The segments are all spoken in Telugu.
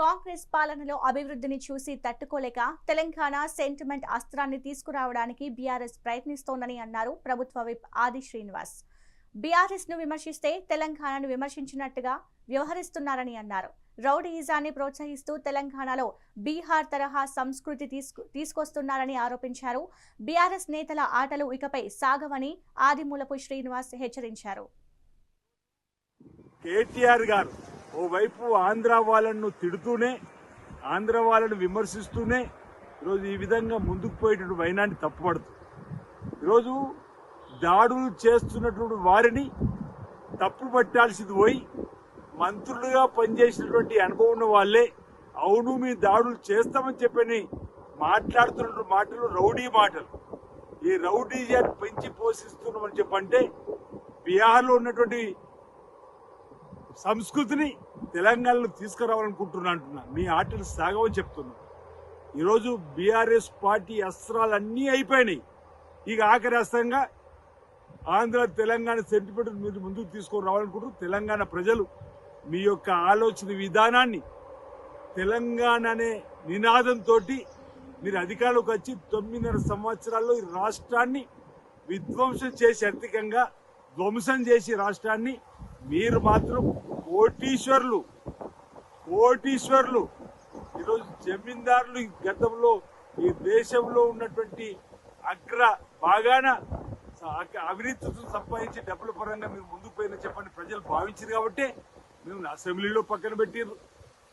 కాంగ్రెస్ పాలనలో అభివృద్ధిని చూసి తట్టుకోలేక తెలంగాణ సెంటిమెంట్ అస్త్రాన్ని తీసుకురావడానికి బీఆర్ఎస్ ప్రయత్నిస్తోందని అన్నారు ప్రభుత్వ విప్ ఆది శ్రీనివాస్. బీఆర్ఎస్ను విమర్శిస్తే తెలంగాణను విమర్శించినట్టుగా వ్యవహరిస్తున్నారని అన్నారు. రౌడీయిజాన్ని ప్రోత్సహిస్తూ తెలంగాణలో బీహార్ తరహా సంస్కృతి తీసుకు తీసుకొస్తున్నారని ఆరోపించారు. బీఆర్ఎస్ నేతల ఆటలు ఇకపై సాగవని ఆదిమూలపు శ్రీనివాస్ హెచ్చరించారు. కేటీఆర్ గారు ఓవైపు ఆంధ్ర వాళ్ళను తిడుతూనే ఆంధ్ర వాళ్ళను విమర్శిస్తూనే ఈరోజు ఈ విధంగా ముందుకు పోయేటటువంటి వైనాన్ని తప్పుపడుతుంది ఈరోజు దాడులు చేస్తున్నటువంటి వారిని తప్పు పట్టాల్సింది పోయి మంత్రులుగా పనిచేసినటువంటి అనుభవం ఉన్న వాళ్ళే అవును మీ దాడులు చేస్తామని చెప్పని మాట్లాడుతున్న మాటలు రౌడీ మాటలు. ఈ రౌడీజాన్ని పెంచి పోషిస్తున్నామని చెప్పంటే బీహార్లో ఉన్నటువంటి సంస్కృతిని తెలంగాణలో తీసుకురావాలనుకుంటున్నా అంటున్నా. మీ ఆటలు సాగవని చెప్తున్నా. ఈరోజు బీఆర్ఎస్ పార్టీ అస్త్రాలు అన్నీ అయిపోయినాయి. ఇక ఆఖరి అస్త్రంగా ఆంధ్ర తెలంగాణ సెంటిమెంట్ మీరు ముందుకు తీసుకొని రావాలనుకుంటారు తెలంగాణ ప్రజలు. మీ యొక్క ఆలోచన విధానాన్ని తెలంగాణ అనే నినాదంతో మీరు అధికారంలోకి వచ్చి తొమ్మిదిన్నర సంవత్సరాల్లో ఈ రాష్ట్రాన్ని విధ్వంసం చేసి ఆర్థికంగా ధ్వంసం చేసి రాష్ట్రాన్ని మీరు మాత్రం కోటీశ్వర్లు కోటీశ్వర్లు. ఈరోజు జమీందారులు ఈ గతంలో ఈ దేశంలో ఉన్నటువంటి అగ్ర బాగాన అవినీతి సంపాదించి డబ్బుల పరంగా మీరు ముందుకు పోయిన చెప్పని ప్రజలు భావించారు కాబట్టి మేము అసెంబ్లీలో పక్కన పెట్టిర్రు.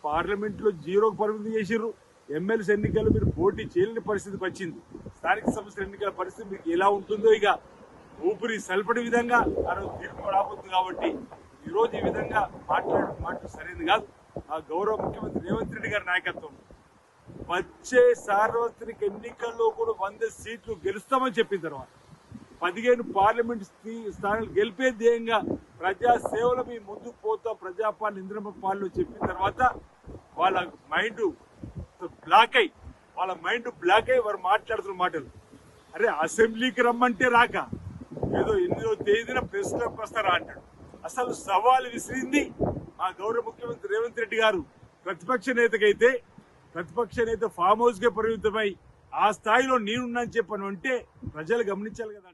పార్లమెంట్లో జీరోకు పరిమితి చేసిర్రు. ఎమ్మెల్సీ ఎన్నికల్లో మీరు పోటీ చేయలేని పరిస్థితికి వచ్చింది. స్థానిక సంస్థల ఎన్నికల పరిస్థితి మీకు ఎలా ఉంటుందో ఇక ఊపిరి సల్పడి విధంగా ఆ రోజు తీర్పు రాబోతుంది కాబట్టి ఈరోజు ఈ విధంగా మాట్లాడడం మాట సరైనది కాదు. ఆ గౌరవ ముఖ్యమంత్రి రేవంత్ రెడ్డి గారి నాయకత్వం. వచ్చే సార్వత్రిక ఎన్నికల్లో కూడా వంద సీట్లు గెలుస్తామని చెప్పిన తర్వాత పదిహేను పార్లమెంట్ స్థానాలు గెలిపే ధ్యేయంగా ప్రజా సేవలు మీ ముందుకు పోతా ప్రజాపాలన ఇంద్రమ పాలన చెప్పిన తర్వాత వాళ్ళ మైండ్ బ్లాక్ అయి వాళ్ళ మైండ్ బ్లాక్ అయ్యి వారు మాట్లాడుతున్న మాటలు. అరే అసెంబ్లీకి రమ్మంటే రాక ఏదో ఎనిమిదో తేదీన ప్రెస్ క్లబ్కి వస్తారా అంటాడు. అసలు సవాలు విసిరింది మా గౌరవ ముఖ్యమంత్రి రేవంత్ రెడ్డి గారు. ప్రతిపక్ష నేతకైతే ప్రతిపక్ష నేత ఫామ్ హౌస్ కే పరిమితమై ఆ స్థాయిలో నేనున్నాను చెప్పను అంటే ప్రజలు గమనించాలి కదా